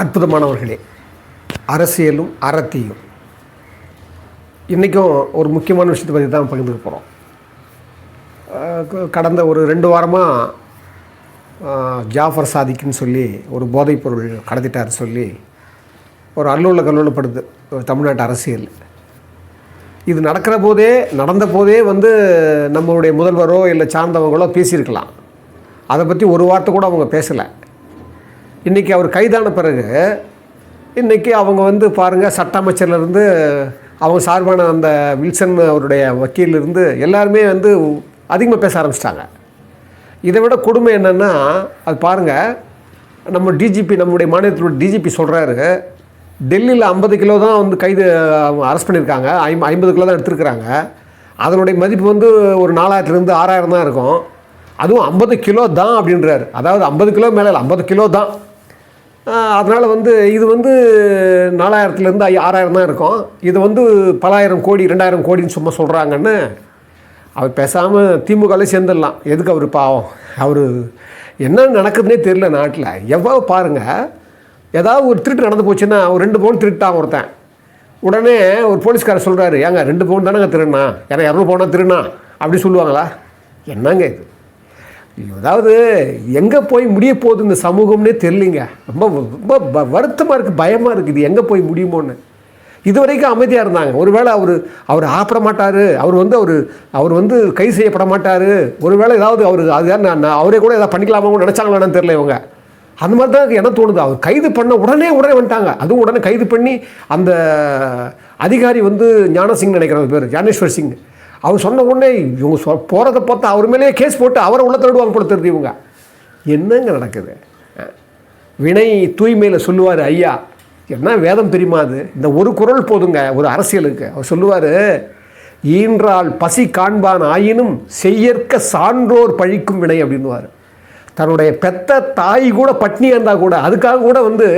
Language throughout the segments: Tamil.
அற்புதமானவர்களே. அரசியலும் அறத்தியும். இன்றைக்கும் ஒரு முக்கியமான விஷயத்தை பற்றி தான் பகிர்ந்துக்க போகிறோம் கடந்த ஒரு ரெண்டு வாரமாக ஜாஃபர் சாதிக்குன்னு சொல்லி ஒரு போதைப்பொருள் கடத்திட்டார் சொல்லி ஒரு அல்லூல கல்லூலப்படுது தமிழ்நாட்டு அரசியல். இது நடக்கிற போதே நடந்த போதே வந்து நம்மளுடைய முதல்வரோ இல்லை சார்ந்தவங்களோ பேசியிருக்கலாம். அதை பற்றி ஒரு வார்த்தை கூட அவங்க பேசலை. இன்றைக்கி அவர் கைதான பிறகு இன்றைக்கி அவங்க வந்து பாருங்கள் சட்ட அமைச்சர்லேருந்து அவங்க சார்பான அந்த வில்சன் அவருடைய வக்கீலிருந்து எல்லாருமே வந்து அதிகமாக பேச ஆரம்பிச்சிட்டாங்க. இதை விட கொடுமை என்னென்னா அது பாருங்கள் நம்ம டிஜிபி நம்முடைய மாநிலத்தோட டிஜிபி சொல்கிறாரு டெல்லியில் ஐம்பது கிலோ தான் வந்து கைது அரெஸ்ட் பண்ணியிருக்காங்க ஐம் ஐம்பது கிலோ தான் எடுத்திருக்கிறாங்க. அதனுடைய மதிப்பு வந்து ஒரு நாலாயிரத்துலேருந்து ஆறாயிரம் தான் இருக்கும். அதுவும் ஐம்பது கிலோ தான் அப்படின்றாரு. அதாவது ஐம்பது கிலோ மேலே இல்லை ஐம்பது கிலோ தான். அதனால் வந்து இது வந்து நாலாயிரத்துலேருந்து ஐ ஆறாயிரம் தான் இருக்கும். இது வந்து பலாயிரம் கோடி ரெண்டாயிரம் கோடின்னு சும்மா சொல்கிறாங்கன்னு அவர் பேசாமல் திமுகவில் சேர்ந்துடலாம். எதுக்கு அவர் பாவம்? அவர் என்ன நடக்குதுன்னே தெரில நாட்டில். எவ்வளோ பாருங்கள் ஏதாவது ஒரு திருட்டு நடந்து போச்சுன்னா ஒரு ரெண்டு பவுன் திருட்டான் ஒருத்தன். உடனே ஒரு போலீஸ்காரர் சொல்கிறாரு ஏங்க ரெண்டு பவுன் தானேங்க திருண்ணா ஏன்னா இரநூறு பவுனா திருண்ணா அப்படி சொல்லுவாங்களா? என்னங்க இது? அதாவது எங்கே போய் முடிய போகுது இந்த சமூகம்னே தெரியலிங்க. ரொம்ப ரொம்ப வருத்தமாக இருக்குது பயமாக இருக்குது இது எங்கே போய் முடியுமோன்னு. இது வரைக்கும் அமைதியாக இருந்தாங்க. ஒருவேளை அவர் அவர் ஆப்பிட மாட்டார் அவர் வந்து அவர் அவர் வந்து கைது செய்யப்பட மாட்டார் ஒருவேளை ஏதாவது அவர் அது யார் நான் அவரே கூட ஏதாவது பண்ணிக்கலாமா நினச்சாங்களான்னு தெரியல இவங்க. அந்த மாதிரி தான் எனக்கு என்ன தோணுது. அவர் கைது பண்ண உடனே உடனே வந்துட்டாங்க. அதுவும் உடனே கைது பண்ணி அந்த அதிகாரி வந்து ஞானசிங் நினைக்கிறவங்க பேர் ஞானேஸ்வர் சிங். அவர் சொன்ன உடனே இவங்க சொ போகிறத பார்த்தா அவர் மேலேயே கேஸ் போட்டு அவரை உள்ள தருடுவாங்க போல இவங்க. என்னங்க நடக்குது? வினை தூய்மையில் சொல்லுவார் ஐயா. என்ன வேதம் தெரியுமா அது? இந்த ஒரு குரல் போதுங்க ஒரு அரசியலுக்கு. அவர் சொல்லுவார் ஈன்றால் பசி காண்பான் ஆயினும் செய்யற்க சான்றோர் பழிக்கும் வினை அப்படின்னுவார். தன்னுடைய பெத்த தாய் கூட பட்னியாக இருந்தால் கூட அதுக்காக கூட வந்து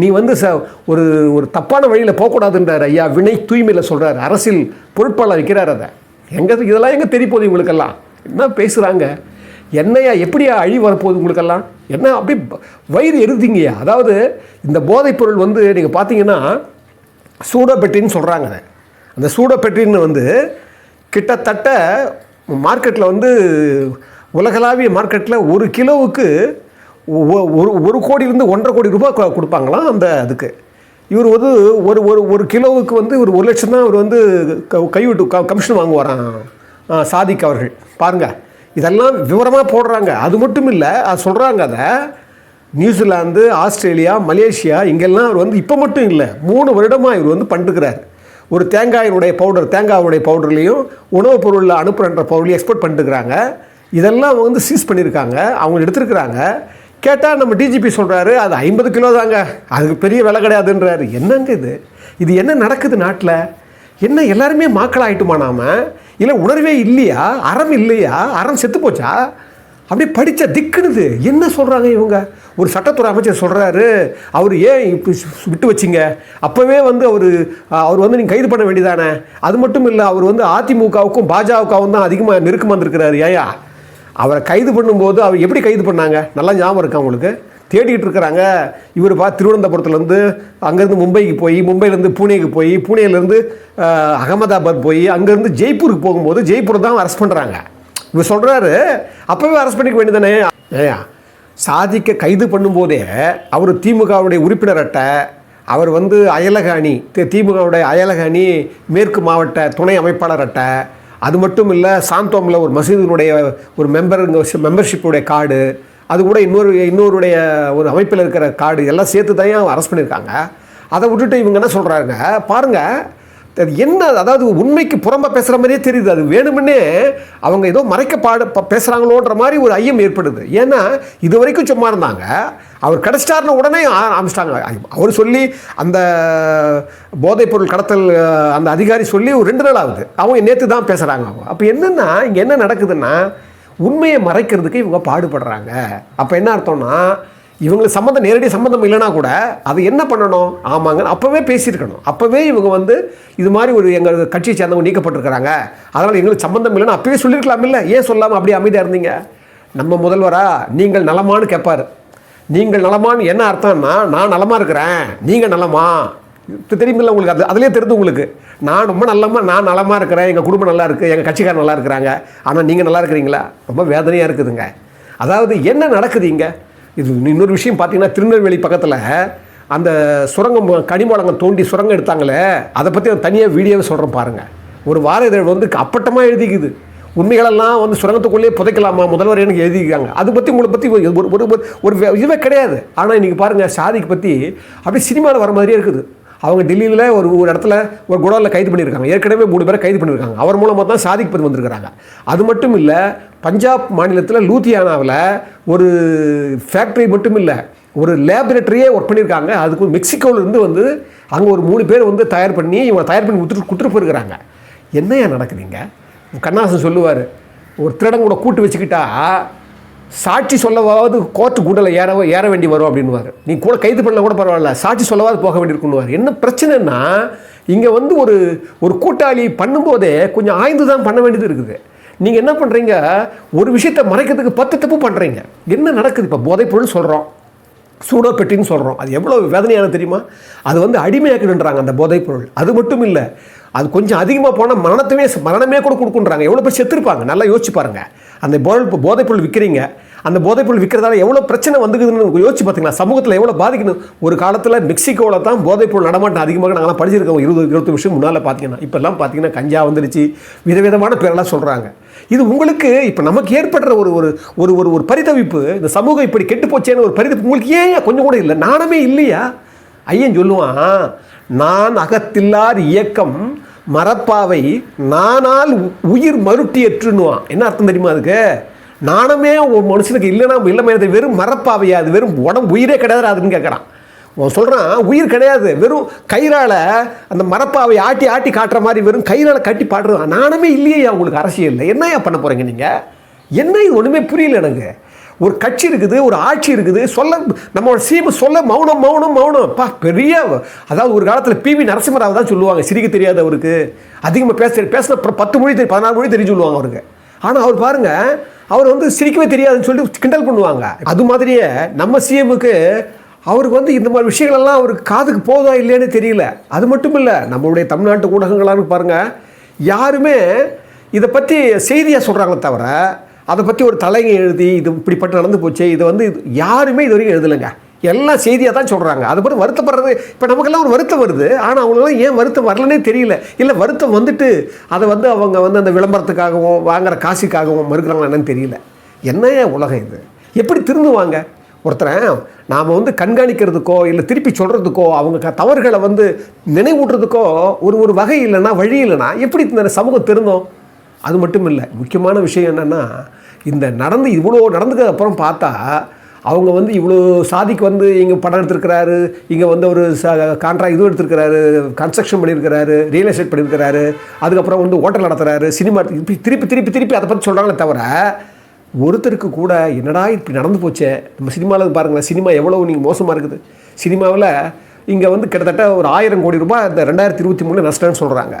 நீ வந்து ச ஒரு ஒரு தப்பான வழியில் போகக்கூடாதுன்றார் ஐயா. வினை தூய்மையில் சொல்கிறார் அரசியல் பொருட்பாளர் வைக்கிறார் அதை. எங்கே இதெல்லாம் எங்கே தெரிய போகுது இவங்களுக்கெல்லாம்? என்ன பேசுகிறாங்க என்னையா எப்படியா அழி வரப்போகுது உங்களுக்கெல்லாம் என்ன அப்படி வயிறு எருதிங்கய்யா அதாவது இந்த போதைப்பொருள் வந்து நீங்கள் பார்த்தீங்கன்னா சூடோபெட்டின்னு சொல்கிறாங்க அதை. அந்த சூடோபெட்டின்னு வந்து கிட்டத்தட்ட மார்க்கெட்டில் வந்து உலகளாவிய மார்க்கெட்டில் ஒரு கிலோவுக்கு ஒ- ஒரு ஒரு கோடியிலேருந்து ஒன்றரை கோடி ரூபாய் கொ- கொடுப்பாங்களாம் அந்த அதுக்கு இவர் வந்து ஒரு ஒரு ஒரு கிலோவுக்கு வந்து ஒரு ஒரு லட்சம் தான் இவர் வந்து க- கைவிட்டு க கமிஷன் வாங்குவாராம் சாதிக் அவர்கள். பாருங்கள் இதெல்லாம் விவரமாக போடுறாங்க. அது மட்டும் இல்லை அது சொல்கிறாங்க அதை. நியூசிலாந்து ஆஸ்திரேலியா மலேசியா இங்கெல்லாம் அவர் வந்து இப்போ மட்டும் இல்லை மூணு வருடமாக இவர் வந்து பண்ணிருக்கிறார் ஒரு தேங்காயினுடைய பவுடர் தேங்காயுடைய பவுடர்லேயும் உணவுப் பொருளில் அனுப்புகிற பவுடர்லையும் எக்ஸ்போர்ட் பண்ணிட்டுருக்காங்க இதெல்லாம் அவங்க வந்து சீஸ் பண்ணியிருக்காங்க அவங்க எடுத்திருக்கிறாங்க. கேட்டால் நம்ம டிஜிபி சொல்கிறாரு அது ஐம்பது கிலோ தாங்க. அதுக்கு பெரிய விலை கிடையாதுன்றாரு. என்னங்க இது? இது என்ன நடக்குது நாட்டில்? என்ன எல்லாருமே மாக்கள் ஆயிட்டுமா நாம? இல்லை உணர்வே இல்லையா? அறம் இல்லையா? அறம் செத்து போச்சா? அப்படியே படித்த திக்குனுது. என்ன சொல்கிறாங்க இவங்க? ஒரு சட்டத்துறை அமைச்சர் சொல்கிறாரு அவர் ஏன் இப்படி விட்டு வச்சிங்க? அப்போவே வந்து அவர் அவர் வந்து நீங்கள் கைது பண்ண வேண்டியதானே? அது மட்டும் இல்லை அவர் வந்து அதிமுகவுக்கும் பாஜகவுக்கும் தான் அதிகமாக நெருக்கமாக இருந்திருக்கிறாரு. ஏயா அவரை கைது பண்ணும்போது அவர் எப்படி கைது பண்ணாங்க? நல்லா ஞாபகம் இருக்கா அவங்களுக்கு தேடிக்கிட்டு இருக்கிறாங்க. இவர் பா திருவனந்தபுரத்துலேருந்து அங்கேருந்து மும்பைக்கு போய் மும்பையிலேருந்து பூனேக்கு போய் பூனேலேருந்து அகமதாபாத் போய் அங்கேருந்து ஜெய்ப்பூருக்கு போகும்போது ஜெய்ப்பூர் தான் அரெஸ்ட் பண்ணுறாங்க இவர் சொல்கிறாரு அப்போவே அரெஸ்ட் பண்ணிக்க வேண்டியதானே ஏயா சாதிக்க கைது பண்ணும்போதே அவர் திமுகவுடைய உறுப்பினர் அட்டை அவர் வந்து அயலகாணி திமுகவுடைய அயலகாணி மேற்கு மாவட்ட துணை அமைப்பாளர் அட்டை அது மட்டும் இல்லை சாந்தோமில் ஒரு மசீதினுடைய ஒரு மெம்பர் மெம்பர்ஷிப்புடைய கார்டு அது கூட இன்னொரு இன்னொருடைய ஒரு அமைப்பில் இருக்கிற கார்டு எல்லாம் சேர்த்து தான் அரெஸ்ட் பண்ணியிருக்காங்க. அதை விட்டுட்டு இவங்க என்ன சொல்கிறாங்க பாருங்கள் அது என்ன அதாவது உண்மைக்கு புறம்ப பேசுகிற மாதிரியே தெரியுது. அது வேணுமுன்னே அவங்க ஏதோ மறைக்க பாடு ப- பேசுகிறாங்களோன்ற மாதிரி ஒரு ஐயம் ஏற்படுது. ஏன்னா இது வரைக்கும் சும்மா இருந்தாங்க. அவர் கிடச்சிட்டாருன்னு உடனே ஆ- ஆரம்பிச்சிட்டாங்க. அவர் சொல்லி அந்த போதைப்பொருள் கடத்தல் அந்த அதிகாரி சொல்லி ஒரு ரெண்டு நாள் ஆகுது. அவங்க நேற்று தான் பேசுகிறாங்க அவங்க. அப்போ என்னென்னா இங்கே என்ன நடக்குதுன்னா உண்மையை மறைக்கிறதுக்கு இவங்க பாடுபடுறாங்க. அப்போ என்ன அர்த்தம்னா இவங்களுக்கு சம்மந்தம் நேரடி சம்மந்தம் இல்லைனா கூட அது என்ன பண்ணணும்? ஆமாங்க அப்போவே பேசியிருக்கணும். அப்போவே இவங்க வந்து இது மாதிரி ஒரு எங்கள் கட்சியை சேர்ந்தவங்க நீக்கப்பட்டிருக்கிறாங்க. அதனால் எங்களுக்கு சம்மந்தம் இல்லைன்னு அப்போவே சொல்லியிருக்கலாம் இல்லை. ஏன் சொல்லாமல் அப்படியே அமைதியாக இருந்தீங்க? நம்ம முதல்வரா நீங்கள் நலமான்னு கேட்பார். நீங்கள் நலமான்னு என்ன அர்த்தம்னா நான் நலமாக இருக்கிறேன் நீங்கள் நலமா? தெரியுமில்ல உங்களுக்கு அது அதுலேயே தெரிந்து உங்களுக்கு. நான் ரொம்ப நல்லமா நான் நலமாக இருக்கிறேன் எங்கள் குடும்பம் நல்லா இருக்குது எங்கள் கட்சிக்காரர் நல்லா இருக்கிறாங்க. ஆனால் நீங்கள் நல்லா இருக்கிறீங்களா? ரொம்ப வேதனையாக இருக்குதுங்க. அதாவது என்ன நடக்குது இங்கே? இது இன்னொரு விஷயம் பார்த்தீங்கன்னா திருநெல்வேலி பக்கத்தில் அந்த சுரங்கம் கனிமலங்கம் தோண்டி சுரங்கம் எடுத்தாங்களே அதை பற்றி தனியாக வீடியோவை சொல்கிறேன் பாருங்கள் ஒரு வார இதழ் வந்து அப்பட்டமாக எழுதிக்குது. உண்மைகளெல்லாம் வந்து சுரங்கத்துக்குள்ளேயே புதைக்கலாமா? முதல்வர் எனக்கு எழுதிக்கிறாங்க அதை பற்றி உங்களை பற்றி ஒரு ஒரு ஒரு- இதுவே கிடையாது. ஆனால் இன்றைக்கி பாருங்கள் சாதிக்கு பற்றி அப்படியே சினிமாவில் வர மாதிரியே இருக்குது. அவங்க டெல்லியில் ஒரு ஒரு இடத்துல ஒரு குடோனில் கைது பண்ணியிருக்காங்க. ஏற்கனவே மூணு பேரை கைது பண்ணியிருக்காங்க. அவர் மூலமாக தான் சாதிக்கு பற்றி வந்திருக்கிறாங்க. அது மட்டும் இல்லை பஞ்சாப் மாநிலத்தில் லூத்தியானாவில் ஒரு ஃபேக்ட்ரி மட்டும் இல்லை ஒரு லேபரேட்டரியே ஒர்க் பண்ணியிருக்காங்க. அதுக்கு மெக்சிகோவில் வந்து அங்கே ஒரு மூணு பேர் வந்து தயார் பண்ணி இவங்க தயார் பண்ணி கொடுத்துட்டு கொடுத்துட்டு போயிருக்கிறாங்க. என்னையா நடக்குதுங்க கண்ணாசன் சொல்லுவார் ஒரு திருடன் கூட கூட்டு வச்சுக்கிட்டா சாட்சி சொல்லவாவது கோர்ட்டு கூடல ஏற ஏற வேண்டி வரும் அப்படின்னுவார். நீ கூட கைது பண்ணல கூட பரவாயில்ல சாட்சி சொல்லவாது போக வேண்டியிருக்குன்னுவார். என்ன பிரச்சனைன்னா இங்கே வந்து ஒரு ஒரு கூட்டாளி பண்ணும்போதே கொஞ்சம் ஆய்ந்து தான் பண்ண வேண்டியது இருக்குது. நீங்கள் என்ன பண்ணுறீங்க ஒரு விஷயத்தை மறைக்கிறதுக்கு பத்து தப்பு பண்ணுறீங்க என்ன நடக்குது? இப்போ போதைப்பொருள் சொல்கிறோம் சூடோ பெட்டின்னு சொல்கிறோம் அது எவ்வளோ வேதனையான தெரியுமா? அது வந்து அடிமையாக்குன்றாங்க அந்த போதைப்பொருள் அது மட்டும் இல்லை அது கொஞ்சம் அதிகமாக போனால் மரணத்தவே மரணமே கூட கொடுக்குன்றாங்க. எவ்வளோ பேர் செத்துருப்பாங்க. நல்லா யோசிச்சு பாருங்கள் அந்த போதை போதைப்பொருள் விற்கிறீங்க அந்த போதைப்பொருள் விற்கிறதால எவ்வளோ பிரச்சனை வந்துக்குதுன்னு யோசிச்சு பார்த்தீங்களா சமூகத்தில் எவ்வளோ பாதிக்கணும் ஒரு காலத்தில் மெக்சிகோவில் தான் போதைப்பொருள் நடமாட்டம் அதிகமாக நாங்களாம் படிச்சிருக்கோம். இருபது இருபத்தி வருஷம் முன்னால் பார்த்தீங்கன்னா இப்போல்லாம் பார்த்தீங்கன்னா கஞ்சா வந்துருச்சு விதவிதமான பேரெல்லாம் சொல்கிறாங்க இது உங்களுக்கு இப்போ நமக்கு ஏற்படுற ஒரு ஒரு ஒரு ஒரு ஒரு பரிதவிப்பு இந்த சமூகம் இப்படி கெட்டு போச்சேன்னு ஒரு பரிதவிப்பு உங்களுக்கு ஏன் கொஞ்சம் கூட இல்லை? நானுமே இல்லையா? ஐயன் சொல்லுவான் நான் அகத்தில்லார் இயக்கம் மரப்பாவை நானால் உ- உயிர் மருட்டியற்றுன்னுவான். என்ன அர்த்தம் தெரியுமா அதுக்கு? நாணமே ஒரு மனுஷனுக்கு இல்லைன்னா இல்லைமே அது வெறும் மரப்பாவையா? அது வெறும் உடம்பு உயிரே கிடையாது அதுன்னு கேட்குறான். அவன் சொல்கிறான் உயிர் கிடையாது. வெறும் கயிறால் அந்த மரப்பாவை ஆட்டி ஆட்டி காட்டுற மாதிரி வெறும் கயிறால் கட்டி பாடுறான். நானுமே இல்லையே உங்களுக்கு அரசியலில். என்னையா பண்ண போகிறீங்க நீங்கள் என்ன இது ஒன்றுமே புரியல எனக்கு. ஒரு கட்சி இருக்குது ஒரு ஆட்சி இருக்குது சொல்ல நம்மளோட சிஎம் சொல்ல மௌனம் மௌனம் மௌனம். பா பெரிய அதாவது ஒரு காலத்தில் பிவி நரசிம்மராவ் தான் சொல்லுவாங்க சிரிக்க தெரியாது அவருக்கு. அதிகமாக பேச பேசின அப்புறம் பத்து மொழி தெரியும் பதினாறு மொழி தெரியும் சொல்லுவாங்க அவருக்கு. ஆனால் அவர் பாருங்கள் அவர் வந்து சிரிக்கவே தெரியாதுன்னு சொல்லிட்டு கிண்டல் பண்ணுவாங்க. அது மாதிரியே நம்ம சிஎம்முக்கு அவருக்கு வந்து இந்த மாதிரி விஷயங்களெல்லாம் அவருக்கு காதுக்கு போதா இல்லையான்னு தெரியல. அது மட்டும் இல்லை நம்மளுடைய தமிழ்நாட்டு ஊடகங்களான்னு பாருங்கள் யாருமே இதை பற்றி செய்தியாக சொல்கிறாங்களே தவிர அதை பற்றி ஒரு தலைங்க எழுதி இது இப்படிப்பட்டு நடந்து போச்சு இது வந்து இது யாருமே இது வரைக்கும் எழுதலைங்க. எல்லாம் செய்தியாக தான் சொல்கிறாங்க அதை பற்றி வருத்தப்படுறது இப்போ நமக்கெல்லாம் ஒரு வருத்தம் வருது. ஆனால் அவங்களுக்குலாம் ஏன் வருத்தம் வரலனே தெரியல. இல்லை வருத்தம் வந்துட்டு அதை வந்து அவங்க வந்து அந்த விளம்பரத்துக்காகவும் வாங்குகிற காசுக்காகவும் மறுக்கிறாங்களா என்னன்னு தெரியல. ஏன் உலகம் இது? எப்படி திருந்துவாங்க? ஒருத்தரை நாம் வந்து கண்காணிக்கிறதுக்கோ இல்லை திருப்பி சொல்கிறதுக்கோ அவங்க க தவறுகளை வந்து நினைவூட்டுறதுக்கோ ஒரு ஒரு வகை இல்லைன்னா வழி இல்லைன்னா எப்படி இந்த சமூகம் திருந்தோம்? அது மட்டும் இல்லை முக்கியமான விஷயம் என்னென்னா இந்த நடந்து இவ்வளோ நடந்ததுக்கு அப்புறம் பார்த்தா அவங்க வந்து இவ்வளோ சாதிக்கு வந்து இங்கே படம் எடுத்திருக்கிறாரு இங்கே வந்து ஒரு ச கான்ட்ராக்ட் இது எடுத்திருக்கிறாரு கன்ஸ்ட்ரக்ஷன் பண்ணியிருக்கிறாரு ரியல் எஸ்டேட் பண்ணியிருக்கிறாரு அதுக்கப்புறம் வந்து ஹோட்டல் நடத்துகிறாரு சினிமா திருப்பி திருப்பி திருப்பி திருப்பி அதை பற்றி சொல்கிறாங்களே தவிர ஒருத்தருக்கு கூட என்னடா இப்படி நடந்து போச்சே? நம்ம சினிமாவில் பாருங்களேன் சினிமா எவ்வளோ நீங்கள் மோசமாக இருக்குது. சினிமாவில் இங்கே வந்து கிட்டத்தட்ட ஒரு ஆயிரம் கோடி ரூபாய் இந்த ரெண்டாயிரத்தி இருபத்தி மூணு நஷ்டம்னு சொல்கிறாங்க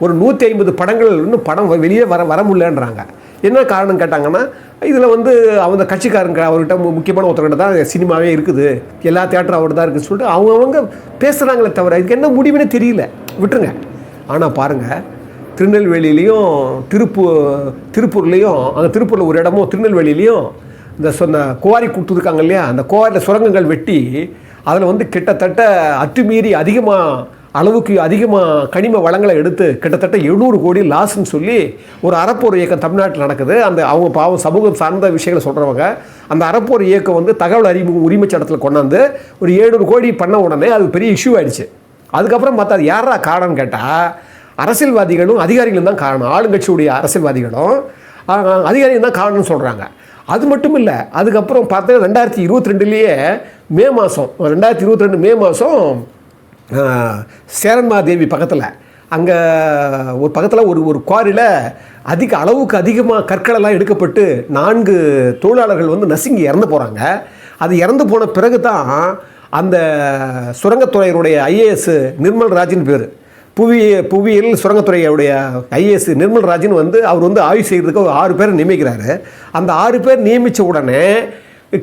ஒரு நூற்றி ஐம்பது படங்கள் இன்னும் படம் வ- வெளியே வர வர முடியலன்றாங்க. என்ன காரணம் கேட்டாங்கன்னா இதில் வந்து அவங்க கட்சிக்காரங்க அவர்கிட்ட முக்கியமான ஒருத்தர்கிட்ட தான் சினிமாவே இருக்குது. எல்லா தேட்டரும் அவர் தான் இருக்குன்னு சொல்லிட்டு அவங்கவுங்க பேசுகிறாங்களே தவிர இதுக்கு என்ன முடிவுனே தெரியல. விட்டுருங்க. ஆனால் பாருங்கள் திருநெல்வேலியிலையும் திருப்பூர் திருப்பூர்லேயும் அந்த திருப்பூரில் ஒரு இடமும் திருநெல்வேலியிலையும் இந்த சொன்ன குவாரி கொடுத்துருக்காங்க இல்லையா? அந்த குவாரியில் சுரங்கங்கள் வெட்டி அதில் வந்து கிட்டத்தட்ட அத்துமீறி அதிகமாக அளவுக்கு அதிகமாக கனிம வளங்களை எடுத்து கிட்டத்தட்ட எழுநூறு கோடி லாஸ்ன்னு சொல்லி ஒரு அறப்போர் இயக்கம் தமிழ்நாட்டில் நடக்குது. அந்த அவங்க பாவம் சமூகம் சார்ந்த விஷயங்களை சொல்கிறவங்க அந்த அறப்போர் இயக்கம் வந்து தகவல் அறிமுக உரிமை சட்டத்தில் கொண்டாந்து ஒரு ஏழுநூறு கோடி பண்ண உடனே அது பெரிய இஷ்யூ ஆயிடுச்சு. அதுக்கப்புறம் பார்த்தா அது யாரா காரணம்னு கேட்டால் அரசியல்வாதிகளும் அதிகாரிகளும் தான் காரணம். ஆளுங்கட்சியுடைய அரசியல்வாதிகளும் அதிகாரிகள் தான் காரணம்னு சொல்கிறாங்க அது மட்டும் இல்லை அதுக்கப்புறம் பார்த்தா ரெண்டாயிரத்தி இருபத்தி ரெண்டுலேயே மே மாதம் ரெண்டாயிரத்தி இருபத்தி ரெண்டு மே மாதம் சேரன்மாதேவி பக்கத்தில். அங்கே ஒரு பக்கத்தில் ஒரு ஒரு குவாரியில் அதிக அளவுக்கு அதிகமாக கற்களெல்லாம் எடுக்கப்பட்டு நான்கு தொழிலாளர்கள் வந்து நசுங்கி இறந்து போகிறாங்க அது இறந்து போன பிறகு தான் அந்த சுரங்கத்துறையினுடைய ஐஏஎஸ் நிர்மல் ராஜின் பேர். புவி புவியியல் சுரங்கத்துறையுடைய ஐஏஎஸ் நிர்மல் ராஜன் வந்து அவர் வந்து ஆய்வு செய்கிறதுக்கு ஒரு ஆறு பேர் நியமிக்கிறாரு. அந்த ஆறு பேர் நியமித்த உடனே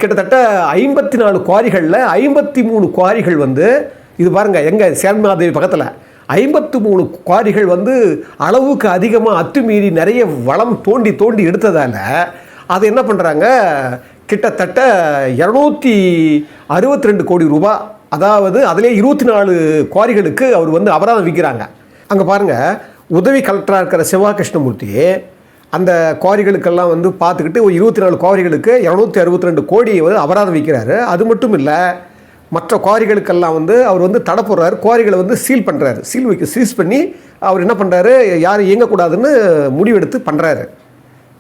கிட்டத்தட்ட ஐம்பத்தி நாலு குவாரிகளில் ஐம்பத்தி மூணு குவாரிகள் வந்து இது பாருங்கள் எங்கள் சேன்மாதேவி பக்கத்தில் ஐம்பத்து மூணு குவாரிகள் வந்து அளவுக்கு அதிகமாக அத்துமீறி நிறைய வளம் தோண்டி தோண்டி எடுத்ததால் அது என்ன பண்ணுறாங்க கிட்டத்தட்ட இரநூத்தி அறுபத்தி ரெண்டு கோடி ரூபா அதாவது அதிலே இருபத்தி நாலு குவாரிகளுக்கு அவர் வந்து அபராதம் விற்கிறாங்க அங்கே பாருங்கள் உதவி கலெக்டராக இருக்கிற சிவா கிருஷ்ணமூர்த்தி அந்த குவாரிகளுக்கெல்லாம் வந்து பார்த்துக்கிட்டு ஒரு இருபத்தி நாலு குவாரிகளுக்கு இரநூத்தி அறுபத்தி ரெண்டு கோடியை வந்து அபராதம் விற்கிறாரு அது மட்டும் இல்லை மற்ற குவாரிகளுக்கெல்லாம் வந்து அவர் வந்து தடை போடுறாரு. குவாரிகளை வந்து சீல் பண்ணுறாரு சீல் வைக்க சீஸ் பண்ணி அவர் என்ன பண்ணுறாரு யாரும் இயங்கக்கூடாதுன்னு முடிவெடுத்து பண்ணுறாரு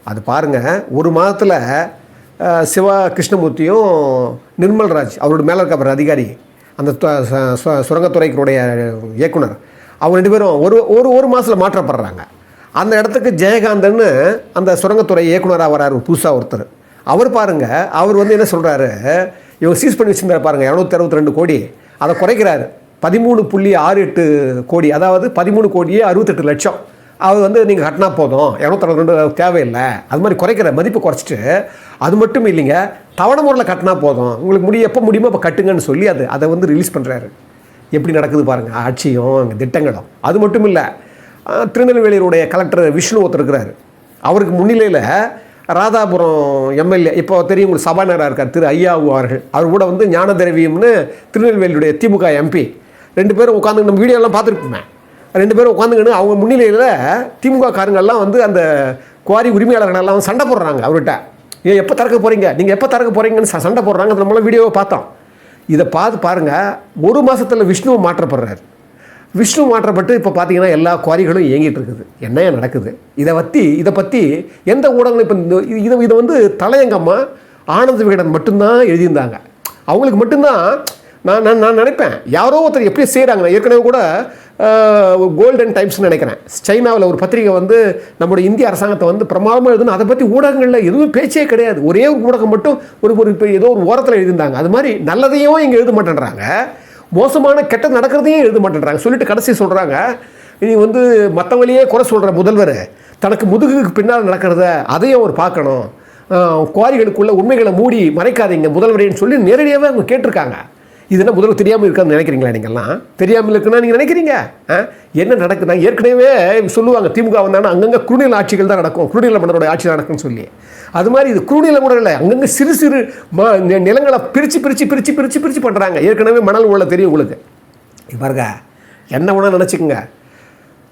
அது பாருங்கள் ஒரு மாதத்தில் சிவா கிருஷ்ணமூர்த்தியும் நிர்மல்ராஜ் அவரோட மேலே இருக்க அதிகாரி அந்த து- சு- இயக்குனர் அவங்க ரெண்டு பேரும் ஒரு ஒரு ஒரு மாதத்தில் மாற்றப்படுறாங்க. அந்த இடத்துக்கு ஜெயகாந்தன்னு அந்த சுரங்கத்துறை இயக்குனராக வராரு புதுசாக ஒருத்தர். அவர் பாருங்கள் அவர் வந்து என்ன சொல்கிறாரு இவங்க சீஸ் பண்ணி வச்சுருந்தார் பாருங்கள் இரநூத்தி அறுபத்தி ரெண்டு கோடி. அதை குறைக்கிறாரு. பதிமூணு புள்ளி ஆறு எட்டு கோடி. அதாவது பதிமூணு கோடியே அறுபத்தெட்டு லட்சம். அது வந்து நீங்கள் கட்டினா போதும். இரநூத்தி ரெண்டு தேவையில்லை. அது மாதிரி குறைக்கிற மதிப்பு குறைச்சிட்டு அது மட்டும் இல்லைங்க தவணை முறையில் கட்டினா போதும். உங்களுக்கு முடிய எப்போ முடியுமோ அப்போ கட்டுங்கன்னு சொல்லி அது அதை வந்து ரிலீஸ் பண்ணுறாரு எப்படி நடக்குது பாருங்கள் ஆட்சியும் அங்கே திட்டங்களும். அது மட்டும் இல்லை திருநெல்வேலியருடைய திருநெல்வேலியினுடைய கலெக்டர் விஷ்ணு ஒருத்தர் இருக்கிறாரு. அவருக்கு முன்னிலையில் ராதாபுரம் எம்எல்ஏ இப்போ தெரியும் உங்களுக்கு சபாநாயகராக இருக்கார் திரு ஐயாவு அவர்கள். அவர் கூட வந்து ஞான திரவியம்னு திருநெல்வேலியுடைய திமுக எம்பி. ரெண்டு பேரும் உட்காந்து நம்ம வீடியோலாம் பார்த்துருப்போமே. ரெண்டு பேரும் உட்காந்துக்கின்னு அவங்க முன்னிலையில் திமுக காரங்கள்லாம் வந்து அந்த குவாரி உரிமையாளர்கள் எல்லாம் சண்டை போடுறாங்க அவர்கிட்ட. ஏன் எப்போ திறக்க போகிறீங்க நீங்கள் எப்போ திறக்க போகிறீங்கன்னு சண்டை போடுறாங்க. அது நம்மளாம் வீடியோவை பார்த்தோம். இதை பார்த்து பாருங்கள் ஒரு மாதத்தில் விஷ்ணுவை மாற்றப்படுறாரு. விஷ்ணு மாற்றப்பட்டு இப்போ பார்த்தீங்கன்னா எல்லா குவாரிகளும் இயங்கிட்டு இருக்குது. என்ன நடக்குது? இதை பற்றி இதை பற்றி எந்த ஊடகங்களும் இப்போ இந்த- இது- இதை இதை வந்து தலையங்கமாக ஆனந்த விகடன் மட்டும்தான் எழுதியிருந்தாங்க. அவங்களுக்கு மட்டும்தான் நான் நான் நான் நினைப்பேன். யாரோ ஒருத்தர் எப்படி செய்கிறாங்க நான் ஏற்கனவே கூட கோல்டன் டைம்ஸ்னு நினைக்கிறேன். சைனாவில் ஒரு பத்திரிகை வந்து நம்முடைய இந்திய அரசாங்கத்தை வந்து பிரமாதமாக எழுதுன்னு அதை பற்றி ஊடகங்களில் எதுவும் பேச்சே கிடையாது. ஒரே ஒரு ஊடகம் மட்டும் ஒரு ஒரு இப்போ ஏதோ ஒரு ஓரத்தில் எழுதியிருந்தாங்க. அது மாதிரி நல்லதையும் இங்கே எழுத மாட்டேன்றாங்க. மோசமான கெட்டது நடக்கிறதையும் எழுத மாட்டேன்றாங்க. சொல்லிட்டு கடைசி சொல்கிறாங்க இனி வந்து மற்றவங்களையே குறை சொல்கிற முதல்வர் தனக்கு முதுகுக்கு பின்னால் நடக்கிறத அதையும் அவர் பார்க்கணும். குவாரிகளுக்குள்ள உண்மைகளை மூடி மறைக்காதீங்க முதல்வரேன்னு சொல்லி நேரடியாகவே அவங்க கேட்டிருக்காங்க. இதெல்லாம் முதல்வர் தெரியாமல் இருக்காதுன்னு நினைக்கிறீங்களா நீங்கள்லாம்? தெரியாமல் இருக்குன்னா நீங்கள் நினைக்கிறீங்க? ஆ? என்ன நடக்குதுன்னா ஏற்கனவே சொல்லுவாங்க திமுக வந்தாங்கன்னா அங்கங்கே குறுநில ஆட்சிகள் தான் நடக்கும். குறுநில மன்னரோட ஆட்சி நடக்கும்னு சொல்லி. அது மாதிரி இது குறுநில கூட இல்லை அங்கங்கே சிறு சிறு ம நிலங்களை பிரித்து பிரித்து பிரித்து பிரித்து பிரித்து பண்ணுறாங்க ஏற்கனவே மணல் உள்ள தெரியும் உங்களுக்கு. பாருங்க என்ன வேணால் நினச்சிக்கோங்க.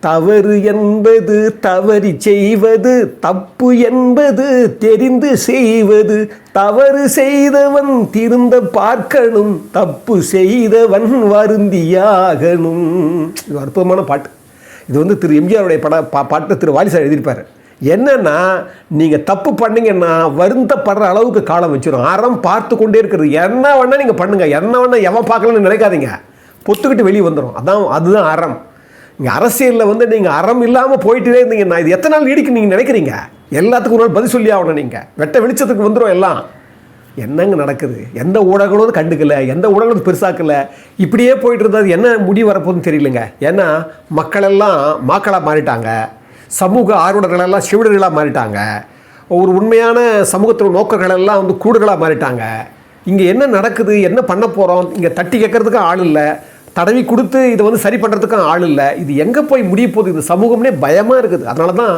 தவறு என்பது தவறி செய்வது தப்பு என்பது தெரிந்து செய்வது. தவறு செய்தவன் திருந்த பார்க்கணும் தப்பு செய்தவன் வருந்தியாகணும். இது அற்புதமான பாட்டு. இது வந்து திரு எம்ஜிஆருடைய பட பா பாட்டு திரு வாலிசார் எழுதியிருப்பார். என்னன்னா நீங்கள் தப்பு பண்ணீங்கன்னா வருந்தப்படுற அளவுக்கு காலம் வச்சிடும் அறம் பார்த்து கொண்டே இருக்கிறது. என்ன வேணால் நீங்கள் பண்ணுங்கள் என்ன வேணால் எவன் பார்க்கலன்னு நினைக்காதீங்க. பொத்துக்கிட்டு வெளியே வந்துடும் அதான் அதுதான் அறம். இங்கே அரசியலில் வந்து நீங்கள் அறம் இல்லாமல் போயிட்டே இருந்தீங்கன்னா இது எத்தனை நாள் நீடிக்கு நீங்கள் நினைக்கிறீங்க? எல்லாத்துக்கும் ஒரு நாள் பதில் சொல்லி ஆகணும் நீங்கள் வெட்ட வெளிச்சத்துக்கு வந்துடும் எல்லாம். என்னங்க நடக்குது? எந்த ஊடகங்களும் கண்டுக்கல. எந்த ஊடகங்களும் பெருசாக்கல. இப்படியே போயிட்டு இருந்தது என்ன முடிவு வரப்போகுதுன்னு தெரியலங்க. ஏன்னா மக்களெல்லாம் மாக்களாக மாறிட்டாங்க. சமூக ஆர்வலர்கள் எல்லாம் சிவிடர்களாக மாறிட்டாங்க. ஒரு உண்மையான சமூகத்தோட நோக்கங்கள் எல்லாம் வந்து கூடுகளாக மாறிட்டாங்க. இங்கே என்ன நடக்குது? என்ன பண்ண போகிறோம் இங்கே தட்டி கேட்கறதுக்கு ஆள் இல்லை. தடவி கொடுத்து இதை வந்து சரி பண்ணுறதுக்கும் ஆள் இல்லை. இது எங்கே போய் முடிய போகுது? இது சமூகம்னே பயமாக இருக்குது. அதனால தான்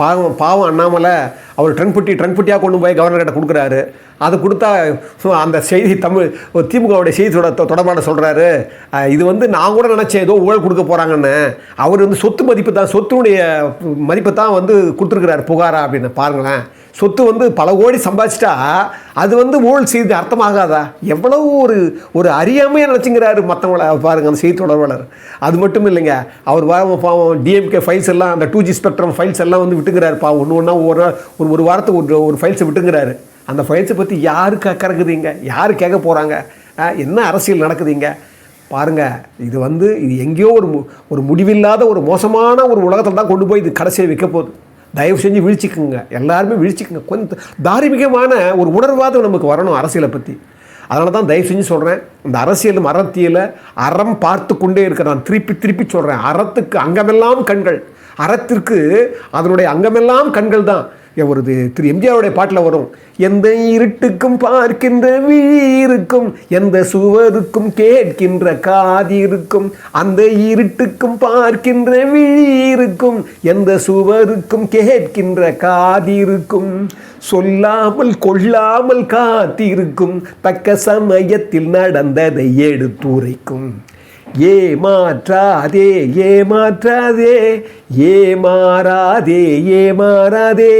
பாவம் பாவம் அண்ணாமலை அவர் ட்ரெண்ட் புட்டி ட்ரெண்ட் புட்டியாக கொண்டு போய் கவர்னர்கிட்ட கொடுக்குறாரு. அது கொடுத்தா அந்த செய்தி தமிழ் ஒரு திமுகவுடைய செய்தி தொடர்பான சொல்கிறாரு இது வந்து நான் கூட நினச்சேன் ஏதோ ஊழல் கொடுக்க போகிறாங்கன்னு அவர் வந்து சொத்து மதிப்பு தான் சொத்துடைய மதிப்பை தான் வந்து கொடுத்துருக்குறாரு புகாரா அப்படின்னு பாருங்களேன். சொத்து வந்து பல கோடி சம்பாதிச்சிட்டா அது வந்து ஊழல் செய்தி அர்த்தமாகாதா? எவ்வளவு ஒரு ஒரு அறியாமையாக நினச்சிங்கிறாரு மற்றவங்கள பாருங்க அந்த செய்தி தொடர்பாளர். அது மட்டும் இல்லைங்க அவர் பாவம் பாவம் டிஎம்கே ஃபைல்ஸ் எல்லாம் அந்த டூ ஜி ஸ்பெக்ட்ரம் ஃபைல்ஸ் எல்லாம் வந்து விட்டுங்கிறாரு பாவம். ஒன்று ஒன்றா ஒரு ஒரு வாரத்துக்கு ஒரு ஒரு ஃபைல்ஸை விட்டுங்கிறாரு. அந்த ஃபைல்ஸை பற்றி யாரு கறக்குதுங்க? யார் கேட்க போகிறாங்க என்ன அரசியல் நடக்குதுங்க? பாருங்கள் இது வந்து இது எங்கேயோ ஒரு மு- ஒரு முடிவில்லாத ஒரு மோசமான ஒரு உலகத்தில் தான் கொண்டு போய் இது கடைசியை வைக்க போகுது. தயவு செஞ்சு விழிச்சிக்குங்க. எல்லாருமே விழிச்சிக்குங்க. கொஞ்சம் தார்மீகமான ஒரு உணர்வாதம் நமக்கு வரணும் அரசியலை பற்றி அதனால தான் தயவு செஞ்சு சொல்கிறேன் இந்த அரசியலும் அறத்தியலை அறம் பார்த்து கொண்டே இருக்க நான் திருப்பி திருப்பி சொல்கிறேன் அறத்துக்கு அங்கமெல்லாம் கண்கள். அறத்திற்கு அதனுடைய அங்கமெல்லாம் கண்கள் தான். ஒரு திரு எம்ஜிஆருடைய பாட்டில் வரும் எந்த இருட்டுக்கும் பார்க்கின்ற வீருக்கும் எந்த சுவருக்கும் கேட்கின்ற காதி இருக்கும் அந்த இருட்டுக்கும் பார்க்கின்ற வீருக்கும் எந்த சுவருக்கும் கேட்கின்ற காதி இருக்கும் சொல்லாமல் கொள்ளாமல் காத்திருக்கும் தக்க சமயத்தில் நடந்ததை எடுத்துரைக்கும். ஏமாற்றாதே ஏமாற்றாதே ஏமாறாதே ஏமாறாதே.